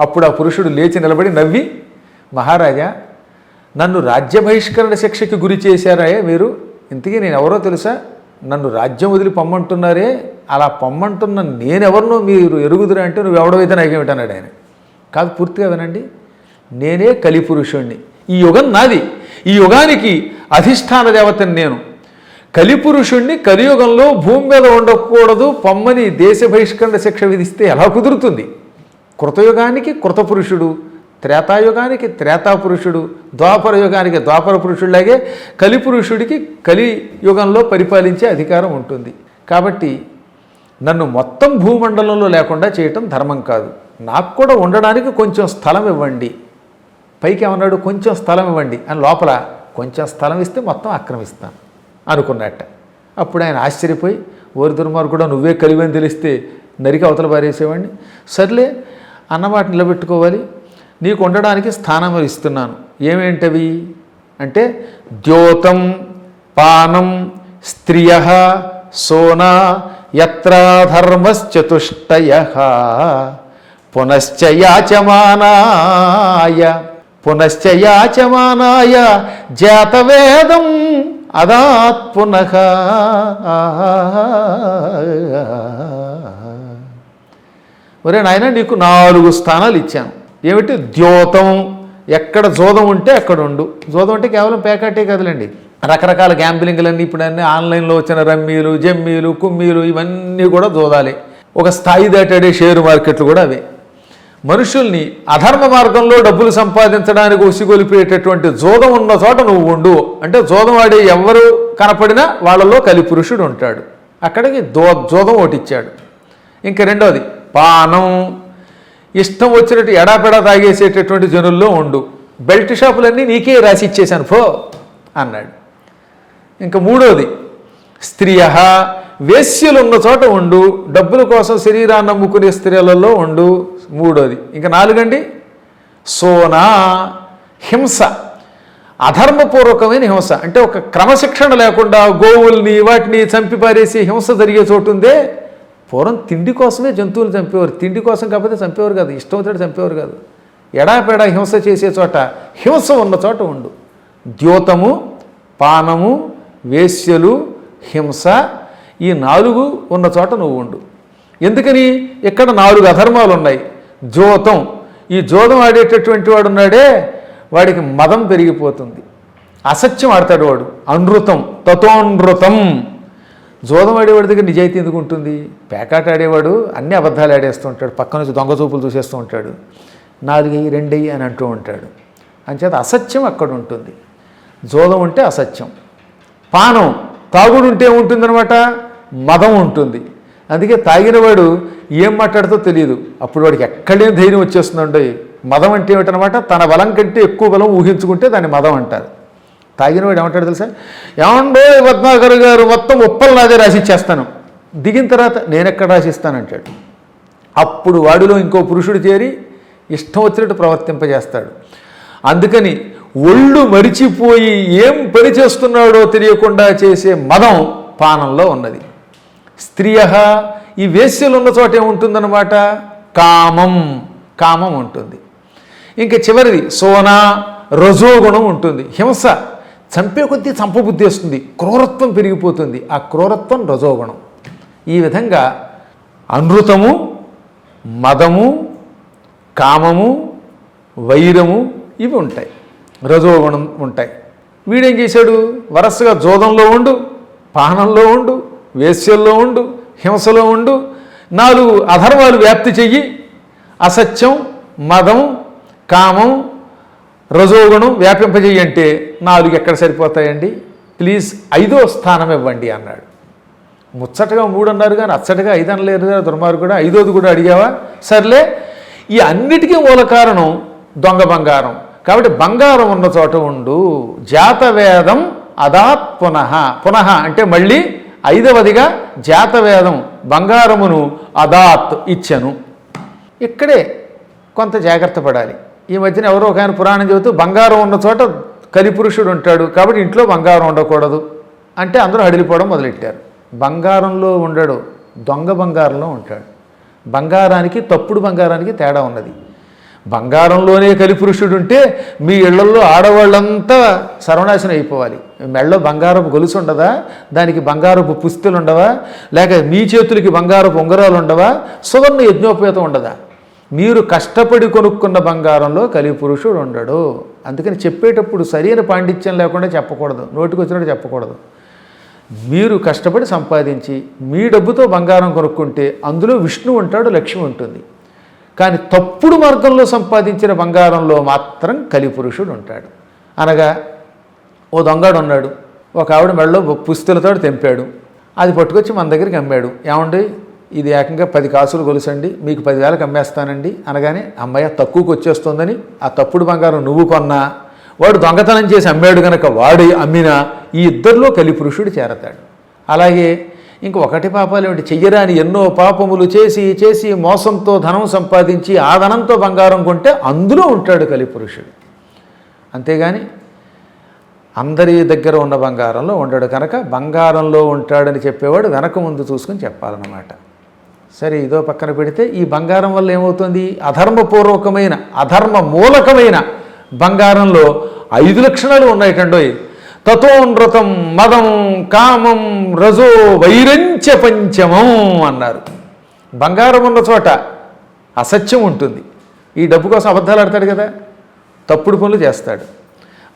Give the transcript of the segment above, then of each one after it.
అప్పుడు ఆ పురుషుడు లేచి నిలబడి నవ్వి మహారాజా నన్ను రాజ్య బహిష్కరణ శిక్షకి గురి చేశారాయే మీరు? ఇంతకీ నేను ఎవరో తెలుసా? నన్ను రాజ్యం వదిలి పొమ్మంటున్నారే? అలా పొమ్మంటున్న నేనెవరినో మీరు ఎరుగుదురా అంటే నువ్వు ఎవడవైతే నాకేమిటన్నాడు ఆయన. కాదు పూర్తిగా వినండి. నేనే కలిపురుషుణ్ణి. ఈ యుగం నాది. ఈ యుగానికి అధిష్టాన దేవతని నేను. కలిపురుషుణ్ణి కలియుగంలో భూమి మీద ఉండకూడదు. పొమ్మని దేశ బహిష్కరణ శిక్ష విధిస్తే ఎలా కుదురుతుంది? కృతయుగానికి కృతపురుషుడు త్రేతాయుగానికి త్రేతాపురుషుడు ద్వాపర యుగానికి ద్వాపర పురుషుడిలాగే కలిపురుషుడికి కలియుగంలో పరిపాలించే అధికారం ఉంటుంది. కాబట్టి నన్ను మొత్తం భూమండలంలో లేకుండా చేయటం ధర్మం కాదు. నాకు కూడా ఉండడానికి కొంచెం స్థలం ఇవ్వండి. పైకి ఏమన్నాడు? కొంచెం స్థలం ఇవ్వండి. అని లోపల కొంచెం స్థలం ఇస్తే మొత్తం ఆక్రమిస్తాను అనుకున్నట్ట. అప్పుడు ఆయన ఆశ్చర్యపోయి ఓరి దుర్మార్గుడు నువ్వే కలివని తెలిస్తే నరికి అవతల పారేసేవాడిని? సర్లే అన్నమాట నిలబెట్టుకోవాలి. నీకు ఉండడానికి స్థానం ఇస్తున్నాను. ఏమేంటవి? అంటే ద్యోతం పానం స్త్రియ సోనా యత్రాధర్మశ్చతుష్టయ పునశ్చ యాచమానాయ పునశ్చ యాచమానాయ జాతవేదం అదాత్ పునః. ఒరే నాయన నీకు నాలుగు స్థానాలు ఇచ్చాను. ఏమిటి? ద్యోతం. ఎక్కడ జోదం ఉంటే అక్కడ ఉండు. జోదం అంటే కేవలం పేకాటే కదలండి. రకరకాల గ్యాంబ్లింగ్లన్నీ ఇప్పుడు అన్నీ ఆన్లైన్లో వచ్చిన రమ్మీలు జమ్మీలు కుమ్మీలు ఇవన్నీ కూడా జోదాలే. ఒక స్థాయి దాటాడే షేర్ మార్కెట్లు కూడా అవే. మనుషుల్ని అధర్మ మార్గంలో డబ్బులు సంపాదించడానికి ఉసిగొలిపేటటువంటి జోదం ఉన్న చోట నువ్వు ఉండు. అంటే జోదం ఆడే ఎవరు కనపడినా వాళ్ళలో కలిపురుషుడు ఉంటాడు. అక్కడికి దో జోదం ఒకటిచ్చాడు ఇంక రెండవది పానం. ఇష్టం వచ్చినట్టు ఎడాపెడా తాగేసేటటువంటి జనుల్లో ఉండు. బెల్ట్ షాపులన్నీ నీకే రాసి ఇచ్చేశాను ఫో అన్నాడు. ఇంకా మూడోది స్త్రీయ వేశ్యలు ఉన్న చోట ఉండు డబ్బుల కోసం శరీరాన్ని అమ్ముకునే స్త్రీలలో ఉండు. మూడోది ఇంకా నాలుగండి సోనా హింస. అధర్మపూర్వకమైన హింస. అంటే ఒక క్రమశిక్షణ లేకుండా గోవుల్ని వాటిని చంపి పారేసి హింస జరిగే చోటు ఉందే పూర్వం తిండి కోసమే జంతువులు చంపేవారు. తిండి కోసం కాకపోతే చంపేవారు కాదు. ఇష్టం వచ్చినట్టు చంపేవారు కాదు. ఎడాపెడా హింస చేసే చోట హింస ఉన్న చోట ఉండు. ద్యోతము పానము వేశ్యలు హింస ఈ నాలుగు ఉన్న చోట నువ్వు ఉండు. ఎందుకని? ఇక్కడ నాలుగు అధర్మాలు ఉన్నాయి. జోతం ఈ జోదం ఆడేటటువంటి వాడు ఉన్నాడే వాడికి మదం పెరిగిపోతుంది. అసత్యం ఆడతాడు వాడు. అనృతం. తతోనృతం. జోదం ఆడేవాడి దగ్గర నిజాయితీ ఎందుకు ఉంటుంది? పేకాట ఆడేవాడు అన్ని అబద్ధాలు ఆడేస్తూ ఉంటాడు పక్క నుంచి దొంగ చూపులు చూసేస్తూ ఉంటాడు. నాలుగయ్యి రెండయ్యి అని అంటూ ఉంటాడు. అంచేత అసత్యం అక్కడ ఉంటుంది. జోదం ఉంటే అసత్యం. పానం తాగుడు ఉంటే ఉంటుందన్నమాట మదం ఉంటుంది. అందుకే తాగినవాడు ఏం మాట్లాడుతో తెలియదు అప్పుడు వాడికి ఎక్కడేం ధైర్యం వచ్చేస్తుందండి. మదం అంటే ఏమిటనమాట తన బలం కంటే ఎక్కువ బలం ఊహించుకుంటే దాన్ని మదం అంటారు. తాగినవాడు ఏమంటాడు తెలుసా? ఏమండో పద్మాకర్ గారు మొత్తం ఉప్పలు నాదే రాసిచ్చేస్తాను దిగిన తర్వాత నేనెక్కడ రాసిస్తానంటాడు అప్పుడు వాడిలో ఇంకో పురుషుడు చేరి ఇష్టం వచ్చినట్టు ప్రవర్తింపజేస్తాడు. అందుకని ఒళ్ళు మరిచిపోయి ఏం పని చేస్తున్నాడో తెలియకుండా చేసే మదం పానంలో ఉన్నది. స్త్రీయ ఈ వేస్యలు ఉన్న చోట ఏముంటుందన్నమాట? కామం కామం ఉంటుంది. ఇంకా చివరిది సోనా రజోగుణం ఉంటుంది. హింస చంపే కొద్దీ చంపబుద్ధి వస్తుంది. క్రూరత్వం పెరిగిపోతుంది. ఆ క్రూరత్వం రజోగుణం. ఈ విధంగా అనృతము మదము కామము వైరము ఇవి ఉంటాయి. రజోగుణం ఉంటాయి. వీడేం చేశాడు? వరసగా జోదంలో ఉండు పానంలో ఉండు వేశ్యల్లో ఉండు హింసలో ఉండు నాలుగు అధర్మాలు వ్యాప్తి చెయ్యి. అసత్యం మదం కామం రజోగుణం వ్యాపింపజేయంటే నాలుగు ఎక్కడ సరిపోతాయండి? ప్లీజ్ ఐదో స్థానం ఇవ్వండి అన్నాడు. ముచ్చటగా మూడు అన్నారు కానీ అచ్చటగా ఐదు అనలేరు కదా దుర్మార్గుడు కూడా. ఐదోది కూడా అడిగావా? సర్లే ఈ అన్నిటికీ మూల కారణం దొంగ బంగారం. కాబట్టి బంగారం ఉన్న చోట ఉండు. జాతవేదం అదాత్ పునః. పునః అంటే మళ్ళీ ఐదవదిగా జాతవేదం బంగారమును అదాత్ ఇచ్చాను. ఇక్కడే కొంత జాగ్రత్త పడాలి. ఈ మధ్యన ఎవరో ఒక ఆయన పురాణం చెబుతూ బంగారం ఉన్న చోట కలిపురుషుడు ఉంటాడు కాబట్టి ఇంట్లో బంగారం ఉండకూడదు అంటే అందరూ హడిలిపోవడం మొదలెట్టారు. బంగారంలో ఉండడు దొంగ బంగారంలో ఉంటాడు. బంగారానికి తప్పుడు బంగారానికి తేడా ఉన్నది. బంగారంలోనే కలిపురుషుడు ఉంటే మీ ఇళ్ళలో ఆడవాళ్ళంతా సర్వనాశనం అయిపోవాలి. మెళ్ళో బంగారపు గొలుసు ఉండదా? దానికి బంగారపు పుస్తులు ఉండవా? లేక మీ చేతులకి బంగారపు ఉంగరాలు ఉండవా? సువర్ణ యజ్ఞోపేతం ఉండదా? మీరు కష్టపడి కొనుక్కున్న బంగారంలో కలిపురుషుడు ఉండడు. అందుకని చెప్పేటప్పుడు సరైన పాండిత్యం లేకుండా చెప్పకూడదు. నోటికి వచ్చినట్టు చెప్పకూడదు. మీరు కష్టపడి సంపాదించి మీ డబ్బుతో బంగారం కొనుక్కుంటే అందులో విష్ణు ఉంటాడు లక్ష్మి ఉంటుంది. కానీ తప్పుడు మార్గంలో సంపాదించిన బంగారంలో మాత్రం కలిపురుషుడు ఉంటాడు. అనగా ఓ దొంగడు ఉన్నాడు. ఒక ఆవిడ మెడలో పుస్తులతో తెంపాడు. అది పట్టుకొచ్చి మన దగ్గరికి అమ్మాడు. ఏమండి? ఇది ఏకంగా పది కాసులు గొలుసండి మీకు పదివేలకు అమ్మేస్తానండి. అనగానే అమ్మాయి తక్కువకు వచ్చేస్తుందని ఆ తప్పుడు బంగారం నువ్వు కొన్నా వాడు దొంగతనం చేసి అమ్మాడు కనుక వాడు అమ్మినా ఈ ఇద్దరిలో కలిపురుషుడు చేరతాడు. అలాగే ఇంక ఒకటి పాపాలు ఏమిటి? చెయ్యరాని ఎన్నో పాపములు చేసి చేసి మోసంతో ధనం సంపాదించి ఆ ధనంతో బంగారం కొంటే అందులో ఉంటాడు కలిపురుషుడు అంతేగాని అందరి దగ్గర ఉన్న బంగారంలో ఉండడు కనుక బంగారంలో ఉంటాడని చెప్పేవాడు వెనక ముందు చూసుకుని చెప్పాలన్నమాట. సరే ఇదో పక్కన పెడితే ఈ బంగారం వల్ల ఏమవుతుంది? అధర్మపూర్వకమైన అధర్మ మూలకమైన బంగారంలో ఐదు లక్షణాలు ఉన్నాయిటండోయ్ తతోనృతం మదం కామం రజో వైరంచ పంచమం అన్నారు. బంగారం ఉన్న చోట అసత్యం ఉంటుంది. ఈ డబ్బు కోసం అబద్ధాలు ఆడతాడు కదా? తప్పుడు పనులు చేస్తాడు.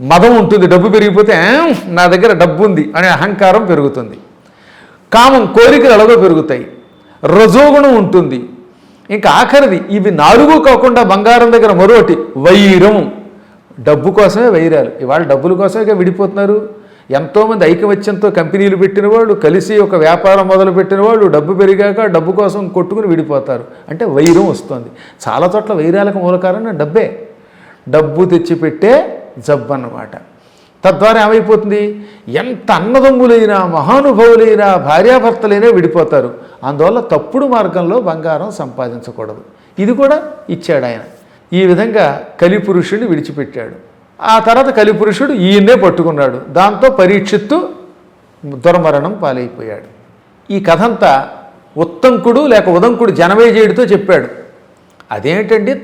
మదం ఉంటుంది డబ్బు పెరిగిపోతే నా దగ్గర డబ్బు ఉంది అనే అహంకారం పెరుగుతుంది. కామం కోరికలు ఎలాగో పెరుగుతాయి. రజోగుణం ఉంటుంది. ఇంకా ఆఖరిది ఇవి నాలుగు కాకుండా బంగారం దగ్గర మరొకటి వైరం. డబ్బు కోసమే వైరాలు. ఇవాళ డబ్బుల కోసమే విడిపోతున్నారు. ఎంతోమంది ఐకమత్యంతో కంపెనీలు పెట్టిన వాళ్ళు కలిసి ఒక వ్యాపారం మొదలు పెట్టిన వాళ్ళు డబ్బు పెరిగాక డబ్బు కోసం కొట్టుకుని విడిపోతారు. అంటే వైరం వస్తుంది. చాలా చోట్ల వైరాలకు మూలకారణం డబ్బే. డబ్బు తెచ్చిపెట్టే జబ్బు అన్నమాట తద్వారా ఏమైపోతుంది? ఎంత అన్నదమ్ములైనా మహానుభావులైనా భార్యాభర్తలైనా విడిపోతారు. అందువల్ల తప్పుడు మార్గంలో బంగారం సంపాదించకూడదు. ఇది కూడా ఇచ్చాడు ఆయన. ఈ విధంగా కలిపురుషుడిని విడిచిపెట్టాడు. ఆ తర్వాత కలిపురుషుడు ఈయన్నే పట్టుకున్నాడు. దాంతో పరీక్షిత్తు దుర్మరణం పాలైపోయాడు. ఈ కథంతా ఉత్తంకుడు లేక ఉదంకుడు జనమేజయుడితో చెప్పాడు. అదేంటండి?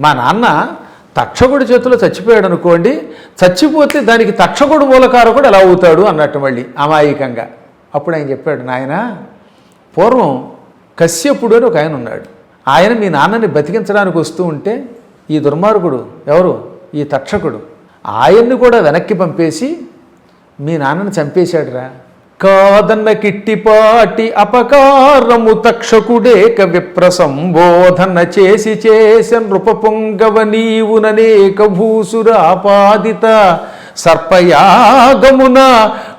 మా నాన్న తక్షకుడి చేతిలో చచ్చిపోయాడు అనుకోండి చచ్చిపోతే దానికి తక్షకుడు మూలకారకుడు ఎలా అవుతాడు అన్నట్టు మళ్ళీ అమాయకంగా. అప్పుడు ఆయన చెప్పాడు నాయన పూర్వం కశ్యపుడు అని ఒక ఆయన ఉన్నాడు. ఆయన మీ నాన్నని బతికించడానికి వస్తూ ఉంటే ఈ దుర్మార్గుడు ఎవరు? ఈ తక్షకుడు. ఆయన్ని కూడా వెనక్కి పంపేసి మీ నాన్నని చంపేశాడురా. కాదన్న కిట్టిపాటి అపకారము తక్షకుడేక విప్ర సంబోధన చేసి చేస నృప పొంగవ నీవుననేక భూసురాపాదిత సర్పయాగమున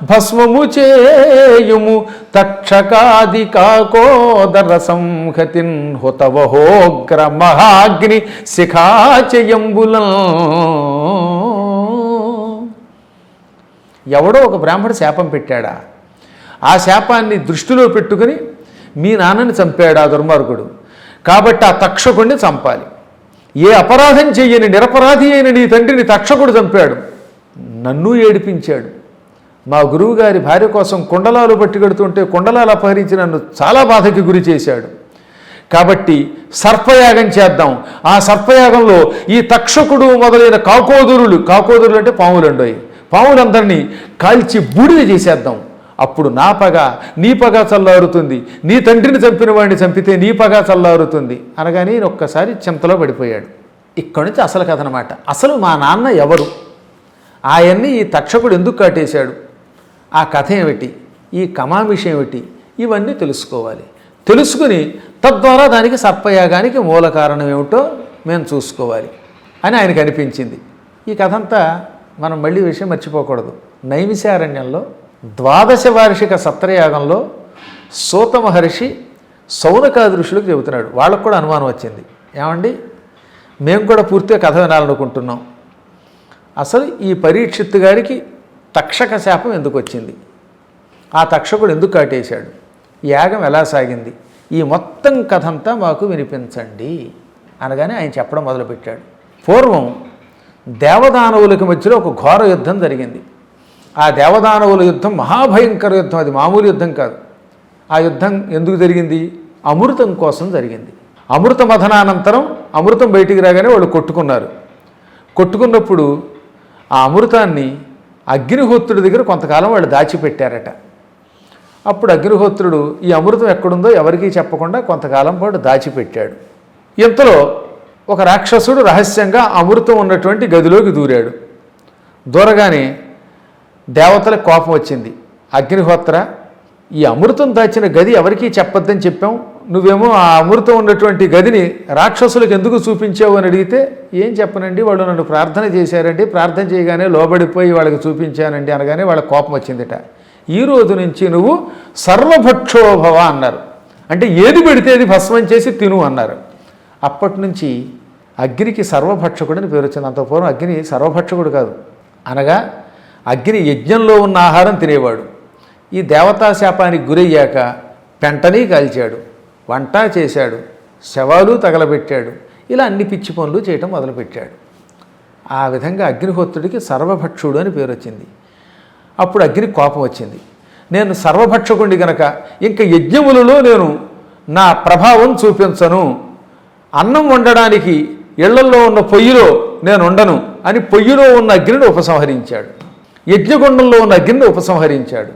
భస్మము చేయుము తక్షకాది కాకోదర సంహతిన్ హుతవహోగ్ర మహాగ్ని శిఖాచయంబులం ఎవడో ఒక బ్రాహ్మడు శాపం పెట్టాడా? ఆ శాపాన్ని దృష్టిలో పెట్టుకుని మీ నాన్నని చంపాడు ఆ దుర్మార్గుడు. కాబట్టి ఆ తక్షకుడిని చంపాలి. ఏ అపరాధం చెయ్యని నిరపరాధి అయిన నీ తండ్రిని తక్షకుడు చంపాడు. నన్ను ఏడిపించాడు. మా గురువుగారి భార్య కోసం కుండలాలు పట్టుకెడుతుంటే కుండలాలు అపహరించి నన్ను చాలా బాధకి గురి చేశాడు. కాబట్టి సర్పయాగం చేద్దాం. ఆ సర్పయాగంలో ఈ తక్షకుడు మొదలైన కాకోదురులు కాకోదురులు అంటే పాములండోయి పాములందరినీ కాల్చి బూడిద చేసేద్దాం. అప్పుడు నా పగ నీ పగ చల్లారుతుంది. నీ తండ్రిని చంపిన వాడిని చంపితే నీ పగ చల్లారుతుంది. అనగానే ఒక్కసారి చింతలో పడిపోయాడు. ఇక్కడి నుంచి అసలు కథ అనమాట అసలు మా నాన్న ఎవరు? ఆయన్ని ఈ తక్షకుడు ఎందుకు కాటేశాడు? ఆ కథ ఏమిటి? ఈ కమామిషి ఏమిటి? ఇవన్నీ తెలుసుకోవాలి. తెలుసుకుని తద్వారా దానికి సర్పయాగానికి మూల కారణం ఏమిటో మేము చూసుకోవాలి అని ఆయనకు అనిపించింది. ఈ కథ అంతా మనం మళ్ళీ విషయం మర్చిపోకూడదు. నైమిషారణ్యంలో ద్వాదశ వార్షిక సత్రయాగంలో సూత మహర్షి సౌనకాది చెబుతున్నాడు. వాళ్ళకు కూడా అనుమానం వచ్చింది. ఏమండి? మేము కూడా పూర్తిగా కథ వినాలనుకుంటున్నాం. అసలు ఈ పరీక్షిత్తు గారికి తక్షక శాపం ఎందుకు వచ్చింది? ఆ తక్షకుడు ఎందుకు కాటేశాడు? యాగం ఎలా సాగింది? ఈ మొత్తం కథ అంతా మాకు వినిపించండి అనగానే ఆయన చెప్పడం మొదలుపెట్టాడు. పూర్వం దేవదానవులకి మధ్యలో ఒక ఘోర యుద్ధం జరిగింది. ఆ దేవదానవుల యుద్ధం మహాభయంకర యుద్ధం. అది మామూలు యుద్ధం కాదు. ఆ యుద్ధం ఎందుకు జరిగింది? అమృతం కోసం జరిగింది. అమృత మథనానంతరం అమృతం బయటికి రాగానే వాళ్ళు కొట్టుకున్నారు. కొట్టుకున్నప్పుడు ఆ అమృతాన్ని అగ్నిహోత్రుడి దగ్గర కొంతకాలం వాళ్ళు దాచిపెట్టారట. అప్పుడు అగ్నిహోత్రుడు ఈ అమృతం ఎక్కడుందో ఎవరికీ చెప్పకుండా కొంతకాలం పాటు దాచిపెట్టాడు. ఇంతలో ఒక రాక్షసుడు రహస్యంగా అమృతం ఉన్నటువంటి గదిలోకి దూరాడు. దూరగానే దేవతలకు కోపం వచ్చింది. అగ్నిహోత్ర ఈ అమృతం దాచిన గది ఎవరికీ చెప్పొద్దని చెప్పాం నువ్వేమో ఆ అమృతం ఉన్నటువంటి గదిని రాక్షసులకు ఎందుకు చూపించావు? అని అడిగితే ఏం చెప్పనండి? వాళ్ళు నన్ను ప్రార్థన చేశారండి. ప్రార్థన చేయగానే లోబడిపోయి వాళ్ళకి చూపించానండి అనగానే వాళ్ళకి కోపం వచ్చిందిట. ఈ రోజు నుంచి నువ్వు సర్వభక్షోభవ అన్నారు. అంటే ఏది పెడితే అది భస్మం చేసి తిను అన్నారు. అప్పటి నుంచి అగ్నికి సర్వభక్షకుడు అని పేరు వచ్చింది. అంతపూర్వం అగ్ని సర్వభక్షకుడు కాదు. అనగా అగ్ని యజ్ఞంలో ఉన్న ఆహారం తినేవాడు. ఈ దేవతా శాపానికి గురయ్యాక పెంటని కాల్చాడు. వంట చేశాడు. శవాలు తగలబెట్టాడు. ఇలా అన్ని పిచ్చి పనులు చేయటం మొదలుపెట్టాడు. ఆ విధంగా అగ్నిహోత్రుడికి సర్వభక్షుడు అని పేరు వచ్చింది. అప్పుడు అగ్ని కోపం వచ్చింది. నేను సర్వభక్షకుడి గనక ఇంకా యజ్ఞములలో నేను నా ప్రభావం చూపించను. అన్నం వండడానికి ఇళ్ళల్లో ఉన్న పొయ్యిలో నేను ఉండను అని పొయ్యిలో ఉన్న అగ్నిని ఉపసంహరించాడు. యజ్ఞగుండంలో ఉన్న అగ్నిని ఉపసంహరించాడు.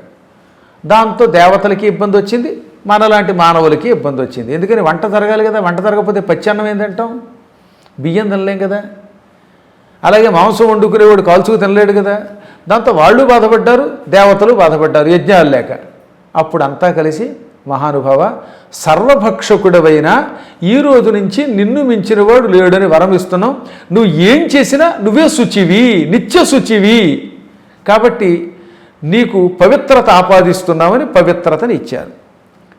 దాంతో దేవతలకి ఇబ్బంది వచ్చింది మనలాంటి మానవులకి ఇబ్బంది వచ్చింది. ఎందుకని వంట జరగాలి కదా? వంట జరగకపోతే పచ్చి అన్నం తింటాం? బియ్యం తినలేం కదా? అలాగే మాంసం వండుకునేవాడు కాల్చుకు తినలేడు కదా? దాంతో వాళ్ళు బాధపడ్డారు దేవతలు బాధపడ్డారు యజ్ఞాలు లేక. అప్పుడు అంతా కలిసి మహానుభావ సర్వభక్షకుడవైన ఈ రోజు నుంచి నిన్ను మించినవాడు లేడని వరం ఇస్తున్నాం. నువ్వు ఏం చేసినా నువ్వే శుచివి నిత్య శుచివి. కాబట్టి నీకు పవిత్రత ఆపాదిస్తున్నామని పవిత్రతని ఇచ్చారు.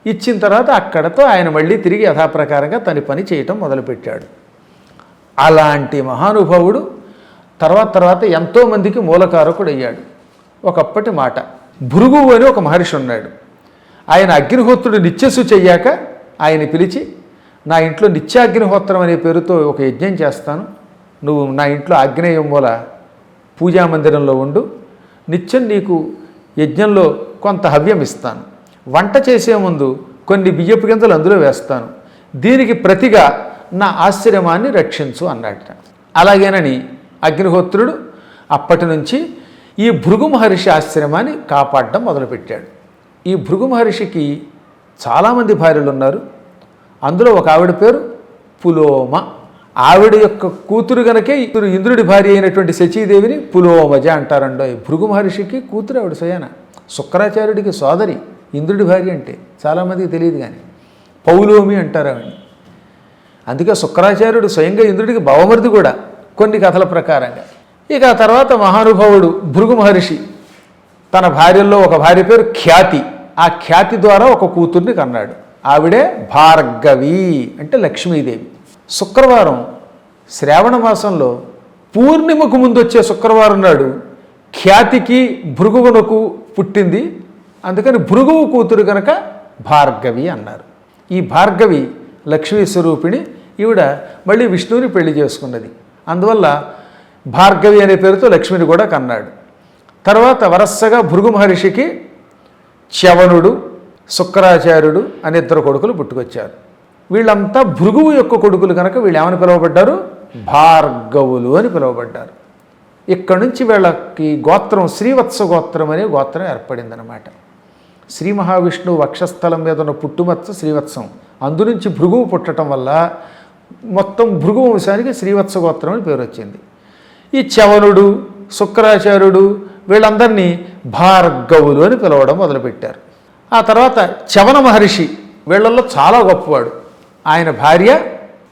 ఇచ్చిన తర్వాత అక్కడతో ఆయన మళ్ళీ తిరిగి యథాప్రకారంగా తన పని చేయటం మొదలుపెట్టాడు. అలాంటి మహానుభావుడు తర్వాత తర్వాత ఎంతోమందికి మూలకారకుడు అయ్యాడు ఒకప్పటి మాట భృగు అని ఒక మహర్షి ఉన్నాడు. ఆయన అగ్నిహోత్రుడు నిత్యస్సు చెయ్యాక ఆయన పిలిచి నా ఇంట్లో నిత్యాగ్నిహోత్రం అనే పేరుతో ఒక యజ్ఞం చేస్తాను. నువ్వు నా ఇంట్లో ఆగ్నేయం మూల పూజా మందిరంలో ఉండు. నిత్యం నీకు యజ్ఞంలో కొంత హవ్యం ఇస్తాను వంట చేసే ముందు కొన్ని బియ్యపు గింజలు అందులో వేస్తాను. దీనికి ప్రతిగా నా ఆశ్రమాన్ని రక్షించు అన్నాడు అలాగేనని అగ్నిహోత్రుడు అప్పటి నుంచి ఈ భృగు మహర్షి ఆశ్రమాన్ని కాపాడడం మొదలుపెట్టాడు. ఈ భృగు మహర్షికి చాలామంది భార్యలు ఉన్నారు అందులో ఒక ఆవిడ పేరు పులోమ. ఆవిడ యొక్క కూతురు గనకే ఇతరు ఇంద్రుడి భార్య అయినటువంటి శచీదేవిని పులోమజ అంటారండో. భృగు మహర్షికి కూతురు ఆవిడ స్వయాన శుక్రాచార్యుడికి సోదరి ఇంద్రుడి భార్య అంటే చాలామందికి తెలియదు కానీ పౌలోమి అంటారు ఆవిడని. అందుకే శుక్రాచార్యుడు స్వయంగా ఇంద్రుడికి భవమరిది కూడా కొన్ని కథల ప్రకారంగా. ఇక ఆ తర్వాత మహానుభావుడు భృగు మహర్షి తన భార్యల్లో ఒక భార్య పేరు ఖ్యాతి. ఆ ఖ్యాతి ద్వారా ఒక కూతుర్ని కన్నాడు. ఆవిడే భార్గవి అంటే లక్ష్మీదేవి. శుక్రవారం శ్రావణ మాసంలో పూర్ణిమకు ముందు వచ్చే శుక్రవారం నాడు ఖ్యాతికి భృగువునకు పుట్టింది. అందుకని భృగువు కూతురు కనుక భార్గవి అన్నారు. ఈ భార్గవి లక్ష్మీ స్వరూపిణి ఈవిడ మళ్ళీ విష్ణువుని పెళ్ళి చేసుకున్నది. అందువల్ల భార్గవి అనే పేరుతో లక్ష్మిని కూడా కన్నాడు. తర్వాత వరసగా భృగు మహర్షికి చ్యవనుడు శుక్రాచార్యుడు అనే ఇద్దరు కొడుకులు పుట్టుకొచ్చారు. వీళ్ళంతా భృగువు యొక్క కొడుకులు కనుక వీళ్ళు ఏమని పిలువబడ్డారు? భార్గవులు అని పిలువబడ్డారు. ఇక్కడి నుంచి వీళ్ళకి గోత్రం శ్రీవత్స గోత్రం అనే గోత్రం ఏర్పడిందనమాట శ్రీ మహావిష్ణువు వక్షస్థలం మీద ఉన్న పుట్టుమచ్చ శ్రీవత్సం. అందు నుంచి భృగువు పుట్టడం వల్ల మొత్తం భృగు వంశానికి శ్రీవత్స గోత్రం అని పేరు వచ్చింది. ఈ చవనుడు శుక్రాచార్యుడు వీళ్ళందరినీ భార్గవులు అని పిలవడం మొదలుపెట్టారు. ఆ తర్వాత చవన మహర్షి వీళ్ళల్లో చాలా గొప్పవాడు. ఆయన భార్య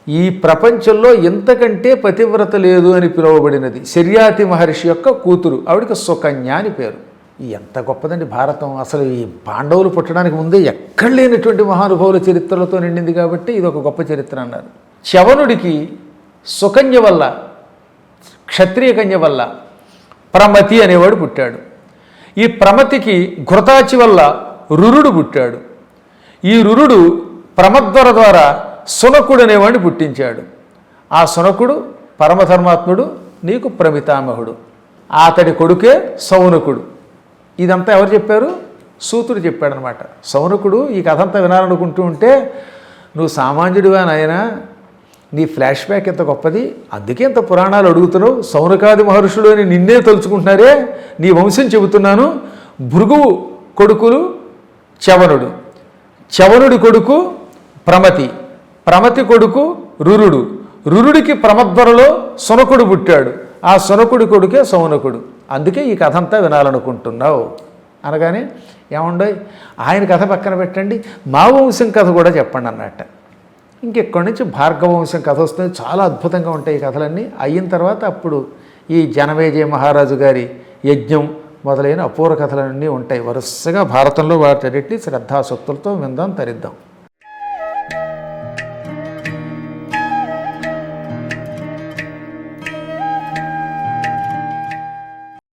ఈ ప్రపంచంలో ఇంతకంటే పతివ్రత లేదు అని పిలువబడినది. శర్యాతి మహర్షి యొక్క కూతురు. ఆవిడకి సుకన్య అని పేరు. ఎంత గొప్పదండి భారతం. అసలు ఈ పాండవులు పుట్టడానికి ముందే ఎక్కడ లేనటువంటి మహానుభావుల చరిత్రలతో నిండింది కాబట్టి ఇది ఒక గొప్ప చరిత్ర అన్నారు. చవనుడికి సుకన్య వల్ల క్షత్రియ కన్య వల్ల ప్రమతి అనేవాడు పుట్టాడు. ఈ ప్రమతికి ఘృతాచి వల్ల రురుడు పుట్టాడు. ఈ రురుడు ప్రమద్వర ద్వారా సునకుడు అనేవాడిని పుట్టించాడు. ఆ సునకుడు పరమధర్మాత్ముడు నీకు ప్రమితామహుడు. అతడి కొడుకే సౌనకుడు. ఇదంతా ఎవరు చెప్పారు? సూతుడు చెప్పాడనమాట. సౌనకుడు ఈ కథ అంతా వినాలనుకుంటూ ఉంటే నువ్వు సామాన్యుడివా నాయన? నీ ఫ్లాష్ బ్యాక్ ఎంత గొప్పది? అందుకే ఇంత పురాణాలు అడుగుతున్నావు. సౌనకాది మహర్షులు అని నిన్నే తలుచుకుంటున్నారే? నీ వంశం చెబుతున్నాను. భృగువు కొడుకులు చవనుడు. చవనుడి కొడుకు ప్రమతి. ప్రమతి కొడుకు రురుడు. రురుడికి ప్రమద్వరలో సునకుడు పుట్టాడు. ఆ సునకుడి కొడుకే సౌనకుడు. అందుకే ఈ కథ అంతా వినాలనుకుంటున్నావు. అనగానే ఏముండో ఆయన కథ పక్కన పెట్టండి. మా వంశం కథ కూడా చెప్పండి అన్నట్ట. ఇంకెక్కడి నుంచి భార్గవంశం కథ వస్తుంది చాలా అద్భుతంగా ఉంటాయి ఈ కథలన్నీ. అయిన తర్వాత అప్పుడు ఈ జనమేజయ మహారాజు గారి యజ్ఞం మొదలైన అపూర్వ కథలన్నీ ఉంటాయి. వరుసగా భారతంలో వాటన్నిటిని శ్రద్ధాసక్తులతో విందాం తరిద్దాం.